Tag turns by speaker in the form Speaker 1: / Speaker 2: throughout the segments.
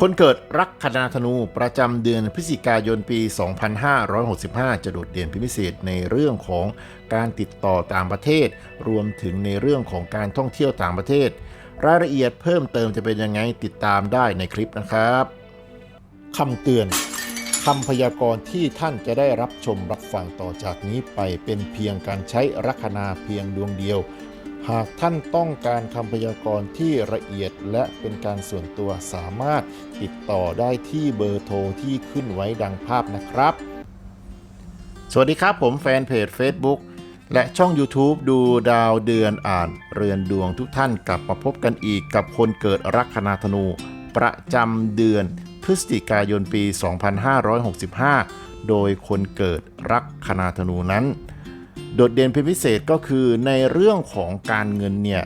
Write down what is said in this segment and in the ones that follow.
Speaker 1: คนเกิดรักคณาธนูประจำเดือนพฤศจิกายนปี 2565 จะโดดเด่นเป็นพิเศษในเรื่องของการติดต่อต่างประเทศ รวมถึงในเรื่องของการท่องเที่ยวต่างประเทศ รายละเอียดเพิ่มเติมจะเป็นยังไงติดตามได้ในคลิปนะครับคำเตือนคำพยากรณ์ที่ท่านจะได้รับชมรับฟังต่อจากนี้ไปเป็นเพียงการใช้ลัคนาเพียงดวงเดียว หากท่านต้องการคำพยากรณ์ที่ละเอียดและเป็นการส่วนตัวสามารถติดต่อได้ที่เบอร์โทรที่ขึ้นไว้ดังภาพนะครับ สวัสดีครับผมแฟนเพจ Facebook และช่อง YouTube ดูดาวเดือนอ่านเรือนดวงทุกท่านกลับมาพบกันอีกกับคนเกิดลัคนาธนู ประจำเดือนพฤศจิกายนปี 2565 โดยคนเกิดลัคนาธนูนั้น โดดเด่นเป็นพิเศษก็คือในเรื่องของการเงินเนี่ย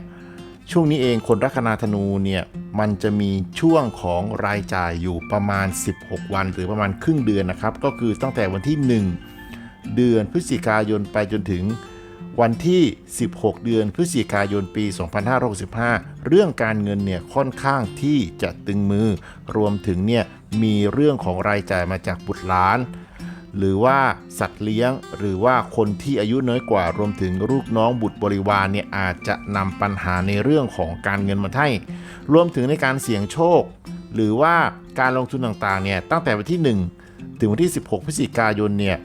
Speaker 1: ช่วงนี้เองคนลัคนาธนูเนี่ยมันจะมีช่วงของรายจ่ายอยู่ประมาณ 16 วัน หรือประมาณครึ่งเดือนนะครับ ก็คือตั้งแต่วันที่ 1 เดือนพฤศจิกายนไปจนถึงวันที่ 16 เดือนพฤศจิกายนปี 2565 เรื่องการเงินเนี่ยค่อนข้างที่จะตึงมือ รวมถึงเนี่ยมีเรื่องของรายจ่ายมาจากบุตรหลาน หรือว่าสัตว์เลี้ยง หรือว่าคนที่อายุน้อยกว่ารวมถึงลูกน้องบุตรบริวารเนี่ยอาจจะนำปัญหาในเรื่องของการเงินมาให้ รวมถึงในการเสี่ยงโชค หรือว่าการลงทุนต่างๆเนี่ยตั้งแต่วันที่ 1 ถึงวันที่ 16 พฤศจิกายนเนี่ย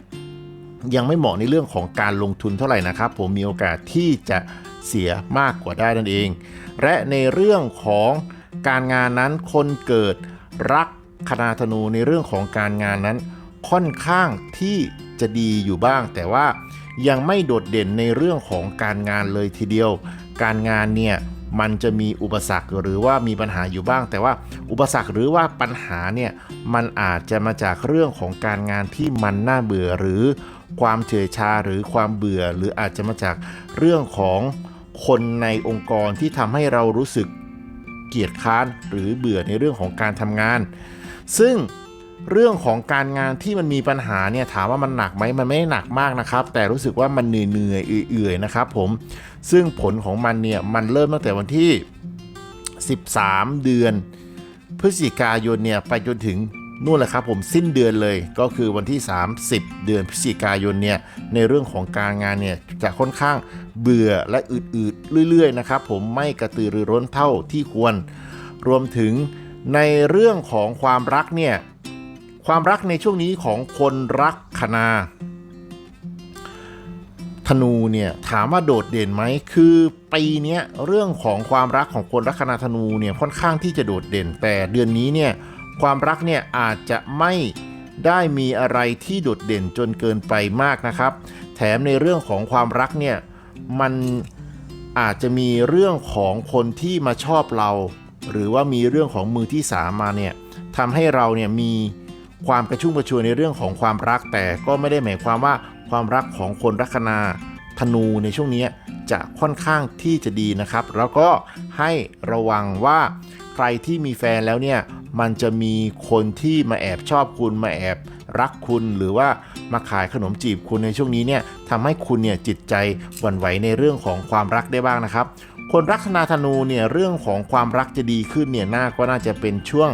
Speaker 1: ยังไม่เหมาะในเรื่องของการลงทุนเท่าไหร่นะครับ ผมมีโอกาสที่จะเสียมากกว่าได้นั่นเอง และในเรื่องของการงานนั้นคนเกิดรักคณาธนูในเรื่องของการงานนั้น ค่อนข้างที่จะดีอยู่บ้าง แต่ว่ายังไม่โดดเด่นในเรื่องของการงานเลยทีเดียว การงานเนี่ยมันจะมีอุปสรรคหรือว่ามีปัญหาอยู่บ้าง แต่ว่าอุปสรรคหรือว่าปัญหาเนี่ยมันอาจจะมาจากเรื่องของการงานที่มันน่าเบื่อหรือความเฉยชาหรือความเบื่อ หรืออาจจะมาจากเรื่องของคนในองค์กรที่ทำให้เรารู้สึกเกียดค้านหรือเบื่อในเรื่องของการทำงาน ซึ่ง เรื่องของการงานที่มันมีปัญหาเนี่ยถามว่ามันหนักไหมมันไม่หนักมากนะครับ แต่รู้สึกว่ามันเหนื่อยๆเอื่อยๆนะครับผมซึ่งผลของมันเนี่ยมันเริ่มตั้งแต่วันที่ 13 เดือน พฤศจิกายนเนี่ยไปจนถึงนู่นแหละครับผมสิ้นเดือนเลยก็คือวันที่ 30 เดือนพฤศจิกายนเนี่ยในเรื่องของการงานเนี่ยจะค่อนข้างเบื่อและอืดๆเรื่อยๆนะครับผมไม่กระตือรือร้นเท่าที่ควร รวมถึงในเรื่องของความรักเนี่ย ความรักในช่วงนี้ของคนรักคณาธนูเนี่ยถามว่าโดดเด่นไหมคือปีนี้เรื่องของความรักของคนลัคนาธนูเนี่ยค่อนข้างที่จะโดดเด่น แต่เดือนนี้เนี่ยความรักเนี่ยอาจจะไม่ได้มีอะไรที่โดดเด่นจนเกินไปมากนะครับ แถมในเรื่องของความรักเนี่ยมันอาจจะมีเรื่องของคนที่มาชอบเรา หรือว่ามีเรื่องของมือที่สามมาเนี่ยทำให้เราเนี่ยมี ความกระชุ่มกระชวยในเรื่องของความรักแต่ก็ไม่ได้หมายความว่าความรักของคนลัคนาธนูในช่วงนี้จะค่อนข้างที่จะดีนะครับ แล้วก็ให้ระวังว่าใครที่มีแฟนแล้วเนี่ยมันจะมีคนที่มาแอบชอบคุณมาแอบรักคุณหรือว่ามาขายขนมจีบคุณในช่วงนี้เนี่ยทำให้คุณเนี่ยจิตใจหวั่นไหวในเรื่องของความรักได้บ้างนะครับ คนรักนาธนูเนี่ยเรื่องของความรักจะดีขึ้นเนี่ยน่าก็น่าจะเป็นช่วง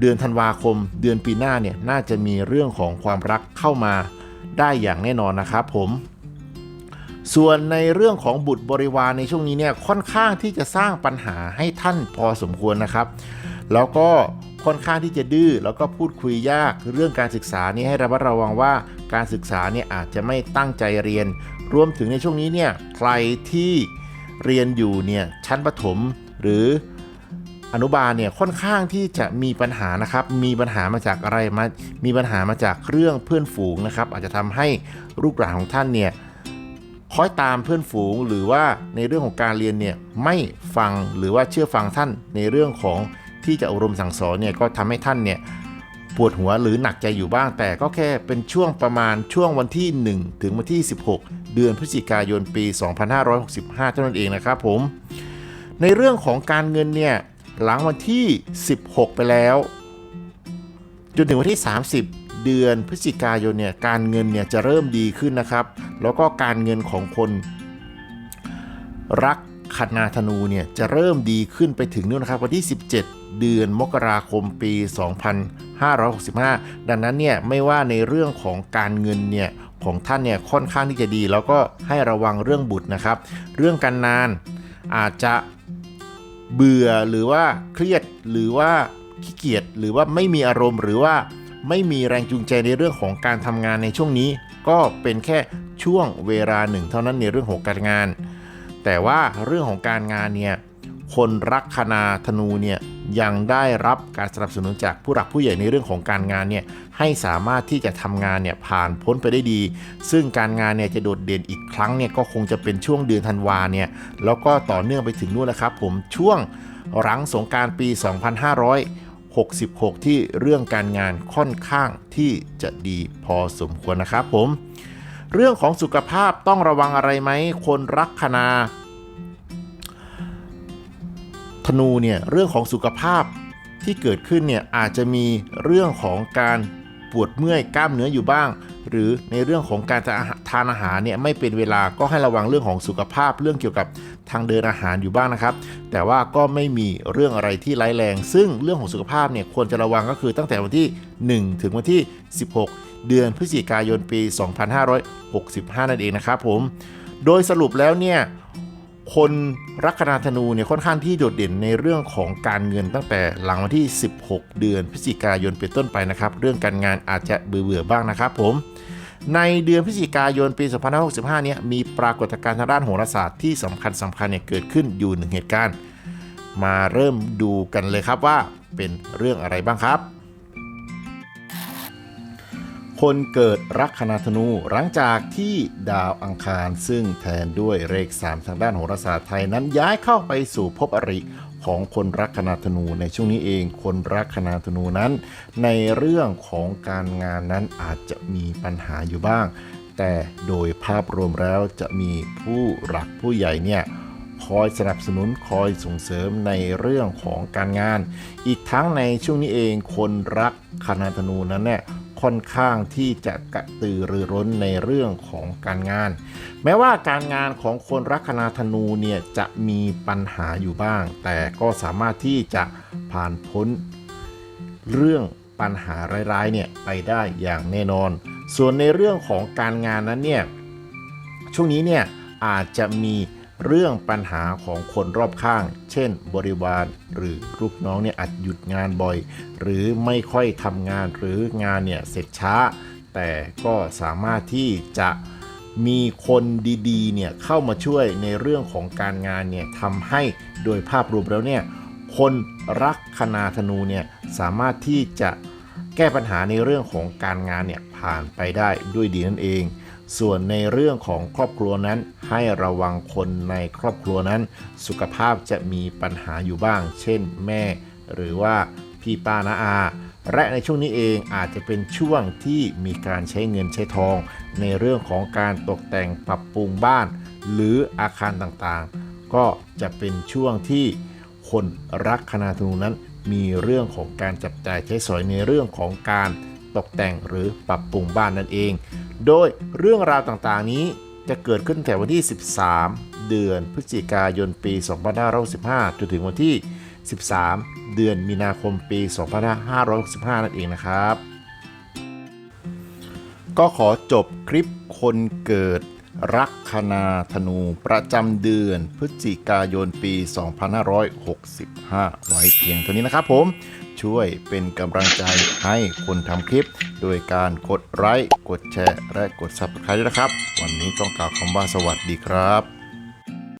Speaker 1: เดือนธันวาคม เดือนปีหน้าเนี่ยน่าจะมีเรื่องของความรักเข้ามาได้อย่างแน่นอนนะครับผม ส่วนในเรื่องของบุตรบริวารในช่วงนี้เนี่ยค่อนข้างที่จะสร้างปัญหาให้ท่านพอสมควรนะครับ แล้วก็ค่อนข้างที่จะดื้อแล้วก็พูดคุยยากเรื่องการศึกษานี่ให้ระมัดระวังว่าการศึกษาเนี่ยอาจจะไม่ตั้งใจเรียน รวมถึงในช่วงนี้เนี่ยใครที่เรียนอยู่เนี่ยชั้นประถมหรือ อนุบาลเนี่ยค่อนข้างที่จะมีปัญหานะครับ มีปัญหามาจากอะไรมามีปัญหามาจากเรื่องเพื่อนฝูงนะครับ อาจจะทำให้ลูกหลานของท่านเนี่ยคอยตามเพื่อนฝูงหรือว่าในเรื่องของการเรียนเนี่ยไม่ฟังหรือว่าเชื่อฟังท่านในเรื่องของที่จะอบรมสั่งสอนเนี่ยก็ทำให้ท่านเนี่ยปวดหัวหรือหนักใจอยู่บ้าง แต่ก็แค่เป็นช่วงประมาณช่วงวันที่ 1 ถึงวันที่ 16 เดือนพฤศจิกายนปี 2565 เท่านั้นเองนะครับผม ในเรื่องของการเงินเนี่ย หลังวันที่ 16 ไปแล้ว จนถึงวันที่ 30 เดือนพฤศจิกายนเนี่ยการเงินเนี่ยจะเริ่มดีขึ้นนะครับ แล้วก็การเงินของคนรักคณาธนูเนี่ยจะเริ่มดีขึ้นไปถึงนู่นนะครับวันที่ 17 เดือนมกราคมปี 2565 ดังนั้นเนี่ยไม่ว่าในเรื่องของการเงินเนี่ยของท่านเนี่ยค่อนข้างที่จะดี แล้วก็ให้ระวังเรื่องบุตรนะครับ เรื่องการงานอาจจะ เบื่อหรือว่าเครียดหรือว่าขี้เกียจหรือว่าไม่มีอารมณ์ หรือว่าไม่มีแรงจูงใจในเรื่องของการทำงานในช่วงนี้ ก็เป็นแค่ช่วงเวลาหนึ่งเท่านั้นในเรื่องของการงาน แต่ว่าเรื่องของการงานเนี่ยคนรักคณาธนูเนี่ย ยังได้รับการสนับสนุนจากผู้หลักผู้ใหญ่ในเรื่องของการงานเนี่ยให้สามารถที่จะทำงานเนี่ยผ่านพ้นไปได้ดี ซึ่งการงานเนี่ยจะโดดเด่นอีกครั้งเนี่ยก็คงจะเป็นช่วงเดือนธันวาเนี่ยแล้วก็ต่อเนื่องไปถึงนู่นนะครับผมช่วงหลังสงกรารปี 2566 ที่เรื่องการงานค่อนข้างที่จะดีพอสมควรนะครับผม เรื่องของสุขภาพต้องระวังอะไรไหมคนรักคณา ธนูเนี่ยเรื่องของสุขภาพที่เกิดขึ้นเนี่ยอาจจะมีเรื่องของการปวดเมื่อยกล้ามเนื้ออยู่บ้าง หรือในเรื่องของการจะทานอาหารเนี่ยไม่เป็นเวลาก็ให้ระวังเรื่องของสุขภาพ เรื่องเกี่ยวกับทางเดินอาหารอยู่บ้างนะครับ แต่ว่าก็ไม่มีเรื่องอะไรที่ร้ายแรง ซึ่งเรื่องของสุขภาพเนี่ยควรจะระวังก็คือตั้งแต่วันที่ 1 ถึงวันที่ 16 เดือนพฤศจิกายนปี 2565 นั่นเองนะครับผมโดยสรุปแล้วเนี่ย คนรักคนาธนูเนี่ยค่อนข้างที่โดดเด่นในเรื่องของการเงินตั้งแต่หลังวันที่ 16 เดือนพฤศจิกายนเป็นต้นไปนะครับ เรื่องการงานอาจจะเบื่อๆบ้างนะครับผมในเดือนพฤศจิกายนปี 2565 เนี่ยมีปรากฏการณ์ทางด้านโหราศาสตร์ที่สำคัญสำคัญเนี่ยเกิดขึ้นอยู่หนึ่งเหตุการณ์ มาเริ่มดูกันเลยครับว่าเป็นเรื่องอะไรบ้างครับ คนเกิดรักคนาธนูหลังจากที่ดาวอังคารซึ่งแทนด้วยเลข3ทางด้านโหราศาสตร์ไทยนั้นย้ายเข้าไปสู่ภพอริของคนรักคนาธนูในช่วงนี้เองคนรักคนาธนูนั้น ในเรื่องของการงานนั้นอาจจะมีปัญหาอยู่บ้าง แต่โดยภาพรวมแล้วจะมีผู้หลักผู้ใหญ่เนี่ย คอยสนับสนุนคอยส่งเสริมในเรื่องของการงาน อีกทั้งในช่วงนี้เองคนรักคณาธนูนั้นเนี่ยค่อนข้างที่จะกระตือรือร้นในเรื่องของการงาน แม้ว่าการงานของคนรักคณาธนูเนี่ยจะมีปัญหาอยู่บ้าง แต่ก็สามารถที่จะผ่านพ้นเรื่องปัญหาร้ายๆเนี่ยไปได้อย่างแน่นอน ส่วนในเรื่องของการงานนั้นเนี่ยช่วงนี้เนี่ยอาจจะมี เรื่องปัญหาของคนรอบข้าง เช่น บริวารหรือลูกน้องเนี่ยอาจหยุดงานบ่อย หรือไม่ค่อยทำงานหรืองานเนี่ยเสร็จช้า แต่ก็สามารถที่จะมีคนดีๆเนี่ยเข้ามาช่วยในเรื่องของการงานเนี่ยทำให้โดยภาพรวมแล้วเนี่ยคนรักคณาธนูเนี่ยสามารถที่จะแก้ปัญหาในเรื่องของการงานเนี่ยผ่านไปได้ด้วยดีนั่นเอง ส่วนในเรื่องของครอบครัวนั้นให้ระวังคนในครอบครัวนั้น สุขภาพจะมีปัญหาอยู่บ้าง เช่นแม่ หรือว่าพี่ป้านาอา และในช่วงนี้เองอาจจะเป็นช่วงที่มีการใช้เงินใช้ทอง ในเรื่องของการตกแต่งปรับปรุงบ้าน หรืออาคารต่างๆ ก็จะเป็นช่วงที่คนรักคณาธนูนั้นมีเรื่องของการจับจ่ายใช้สอยในเรื่องของการตกแต่งหรือปรับปรุงบ้านนั่นเอง โดยเรื่องราวต่างๆนี้จะเกิดขึ้นแต่วันที่ 13 เดือนพฤศจิกายนปี 2565 จนถึงวันที่ 13 เดือนมีนาคมปี 2565 นั่นเองนะครับ ก็ขอจบคลิปคนเกิดรักคณาธนูประจำเดือนพฤศจิกายนปี 2565 ไว้เพียงเท่านี้นะครับผม ช่วยเป็นกำลังใจให้คนทำคลิป โดยการกดไลค์กดแชร์ และกด Subscribe ด้วยนะครับ วันนี้ต้องกล่าวคำว่าสวัสดีครับ